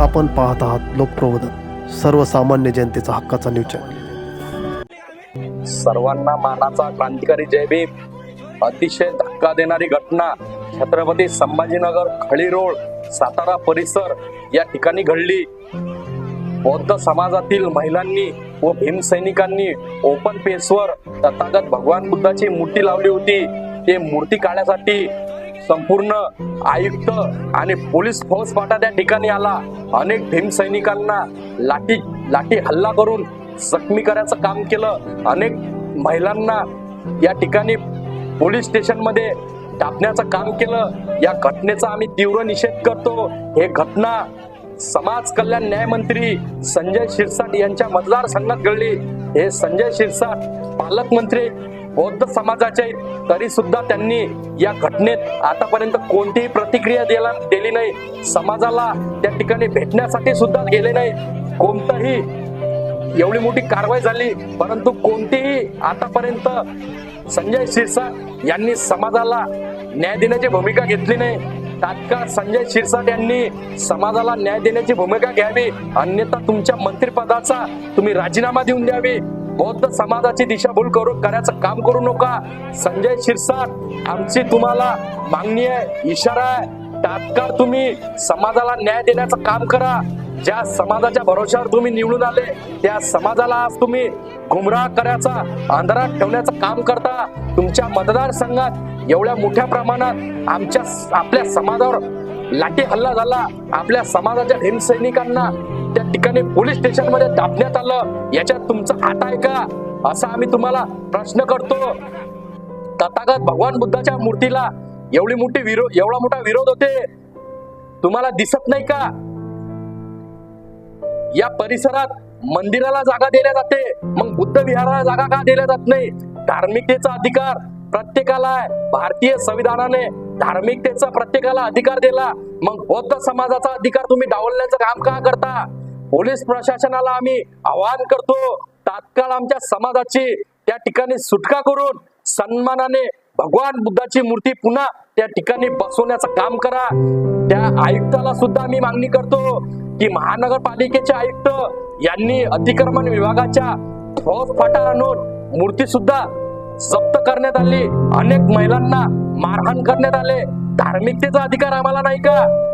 आपण पाहत आहात लोकप्रबोधन सर्वसामान्य जनतेचा हक्काचा न्यूज चॅनल सर्वांना मानाचा क्रांतिकारी जयभीम अतिशय धक्का देणारी घटना छत्रपती संभाजीनगर खळी रोड सातारा परिसर या ठिकाणी घडली. बौद्ध समाजातील महिलांनी व भीमसैनिकांनी ओपन पेसवर तथागत भगवान बुद्धाची मूर्ती लावली होती. ते मूर्ती काढण्यासाठी संपूर्ण आयुक्त आणि पोलीस फौजफाटा त्या ठिकाणी आला. अनेक भीमसैनिकांना लाठी लाठी हल्ला करून जखमी करायचं काम केलं. अनेक महिलांना या ठिकाणी पोलीस स्टेशनमध्ये टाकण्याचं काम केलं. या घटनेचा आम्ही तीव्र निषेध करतो. हे घटना समाज कल्याण न्यायमंत्री संजय शिरसाट यांच्या मतदारसंघात घडली. हे संजय शिरसाट पालकमंत्री बौद्ध समाजाचे आहेत. तरी सुद्धा त्यांनी या घटनेत आतापर्यंत कोणतीही प्रतिक्रिया दिला दिली नाही. समाजाला त्या ठिकाणी भेटण्यासाठी सुद्धा गेले नाही. कोणतंही एवढी मोठी कारवाई झाली परंतु कोणतीही आतापर्यंत संजय शिरसाट यांनी समाजाला न्याय देण्याची भूमिका घेतली नाही. तात्काळ संजय शिरसाट यांनी समाजाला न्याय देण्याची भूमिका घ्यावी. अन्यथा तुमच्या मंत्रिपदाचा तुम्ही राजीनामा देऊन द्यावी. बौद्ध समाजाची दिशाभूल करू करायचं काम करू नका. संजय शिरसाट आमची तुम्हाला मागणी आहे इशारा आहे. तात्काळ तुम्ही समाजाला न्याय देण्याचं काम करा. ज्या समाजाच्या भरोश्यावर तुम्ही निवडून आले त्या समाजाला आज तुम्ही गुमराह करायचा अंधारात ठेवण्याचं काम करता. तुमच्या मतदारसंघात एवढ्या मोठ्या प्रमाणात आमच्या आपल्या समाजावर लाठी हल्ला झाला. आपल्या समाजाच्या भीमसैनिकांना त्या ठिकाणी पोलीस स्टेशनमध्ये दाबण्यात आलं. याच्यात तुमचा हात आहे का? असा आम्ही तुम्हाला प्रश्न करतो. तथागत भगवान बुद्धाच्या मूर्तीला एवढी मोठी विरोध एवढा मोठा विरोध होते. तुम्हाला दिसत नाही का? या परिसरात मंदिराला जागा दिल्या जाते. मग बुद्ध विहाराला जागा का दिल्या जात नाही? धार्मिकतेचा अधिकार प्रत्येकाला आहे. भारतीय संविधानाने धार्मिकतेचा प्रत्येकाला अधिकार दिला. मग बौद्ध समाजाचा अधिकार तुम्ही डावलण्याचं काम का करता? पोलीस प्रशासनाला आम्ही आवाहन करतो तात्काळ आमच्या समाजाची त्या ठिकाणी सुटका करून सन्मानाने भगवान बुद्धाची मूर्ती पुन्हा त्या ठिकाणी बसवण्याचं काम करा. त्या आयुक्ताला सुद्धा आम्ही मागणी करतो की महानगरपालिकेचे आयुक्त यांनी अतिक्रमण विभागाच्या ठोस फाटा आणून मूर्ती सुद्धा जप्त करण्यात आली. अनेक महिलांना मारहाण करण्यात आले. धार्मिकतेचा अधिकार आम्हाला नाही का?